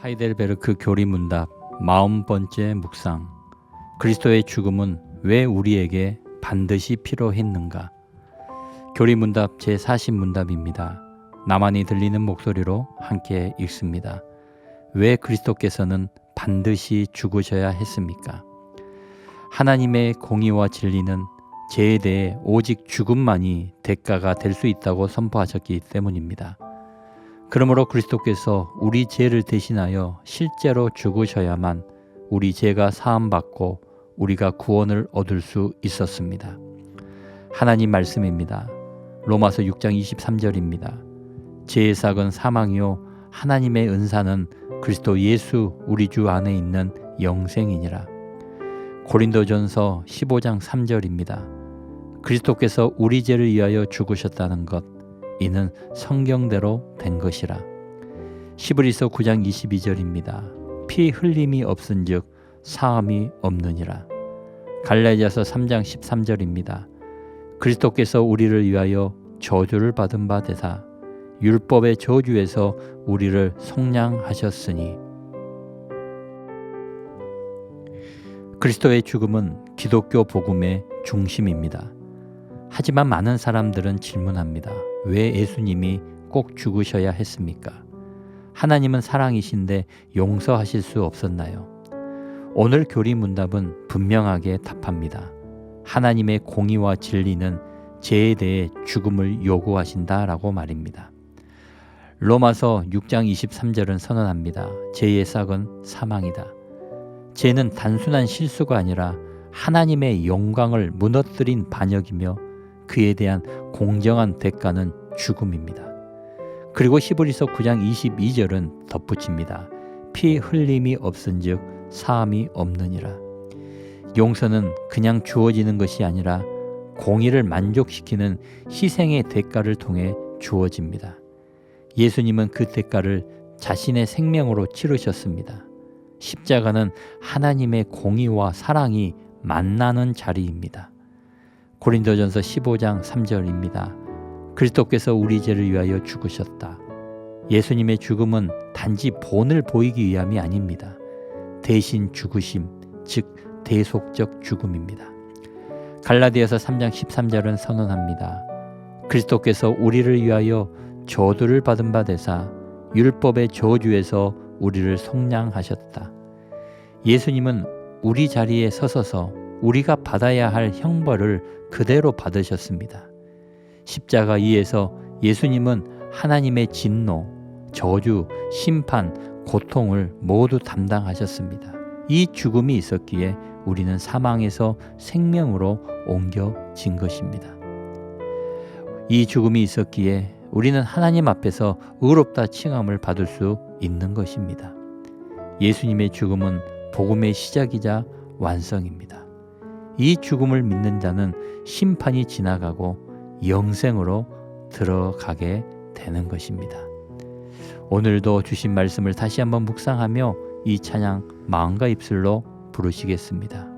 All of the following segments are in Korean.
하이델베르크 교리문답 마흔 번째 묵상 그리스도의 죽음은 왜 우리에게 반드시 필요했는가 교리문답 제40문답입니다. 나만이 들리는 목소리로 함께 읽습니다. 왜 그리스도께서는 반드시 죽으셔야 했습니까? 하나님의 공의와 진리는 죄에 대해 오직 죽음만이 대가가 될 수 있다고 선포하셨기 때문입니다. 그러므로 그리스도께서 우리 죄를 대신하여 실제로 죽으셔야만 우리 죄가 사함받고 우리가 구원을 얻을 수 있었습니다. 하나님 말씀입니다. 로마서 6장 23절입니다. 죄의 삭은 사망이요 하나님의 은사는 그리스도 예수 우리 주 안에 있는 영생이니라. 고린도전서 15장 3절입니다. 그리스도께서 우리 죄를 위하여 죽으셨다는 것 이는 성경대로 된 것이라. 시브리서 9장 22절입니다. 피 흘림이 없은즉 사함이 없느니라. 갈라디아서 3장 13절입니다. 그리스도께서 우리를 위하여 저주를 받은 바 되사 율법의 저주에서 우리를 속량하셨으니 그리스도의 죽음은 기독교 복음의 중심입니다. 하지만 많은 사람들은 질문합니다. 왜 예수님이 꼭 죽으셔야 했습니까? 하나님은 사랑이신데 용서하실 수 없었나요? 오늘 교리 문답은 분명하게 답합니다. 하나님의 공의와 진리는 죄에 대해 죽음을 요구하신다라고 말입니다. 로마서 6장 23절은 선언합니다. 죄의 싹은 사망이다. 죄는 단순한 실수가 아니라 하나님의 영광을 무너뜨린 반역이며 그에 대한 공정한 대가는 죽음입니다. 그리고 히브리서 9장 22절은 덧붙입니다. 피 흘림이 없은즉 사함이 없느니라. 용서는 그냥 주어지는 것이 아니라 공의를 만족시키는 희생의 대가를 통해 주어집니다. 예수님은 그 대가를 자신의 생명으로 치르셨습니다. 십자가는 하나님의 공의와 사랑이 만나는 자리입니다. 고린도전서 15장 3절입니다. 그리스도께서 우리 죄를 위하여 죽으셨다. 예수님의 죽음은 단지 본을 보이기 위함이 아닙니다. 대신 죽으심, 즉 대속적 죽음입니다. 갈라디아서 3장 13절은 선언합니다. 그리스도께서 우리를 위하여 저주를 받은 바 되사 율법의 저주에서 우리를 속량하셨다. 예수님은 우리 자리에 서서서 우리가 받아야 할 형벌을 그대로 받으셨습니다. 십자가 위에서 예수님은 하나님의 진노, 저주, 심판, 고통을 모두 담당하셨습니다. 이 죽음이 있었기에 우리는 사망에서 생명으로 옮겨진 것입니다. 이 죽음이 있었기에 우리는 하나님 앞에서 의롭다 칭함을 받을 수 있는 것입니다. 예수님의 죽음은 복음의 시작이자 완성입니다. 이 죽음을 믿는 자는 심판이 지나가고 영생으로 들어가게 되는 것입니다. 오늘도 주신 말씀을 다시 한번 묵상하며 이 찬양 마음과 입술로 부르시겠습니다.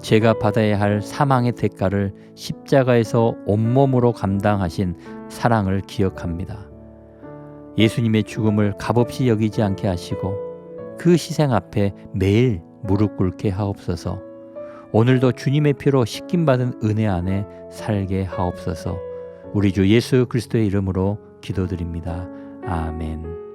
제가 받아야 할 사망의 대가를 십자가에서 온몸으로 감당하신 사랑을 기억합니다. 예수님의 죽음을 값없이 여기지 않게 하시고 그 희생 앞에 매일 무릎 꿇게 하옵소서. 오늘도 주님의 피로 씻김 받은 은혜 안에 살게 하옵소서. 우리 주 예수 그리스도의 이름으로 기도드립니다. 아멘.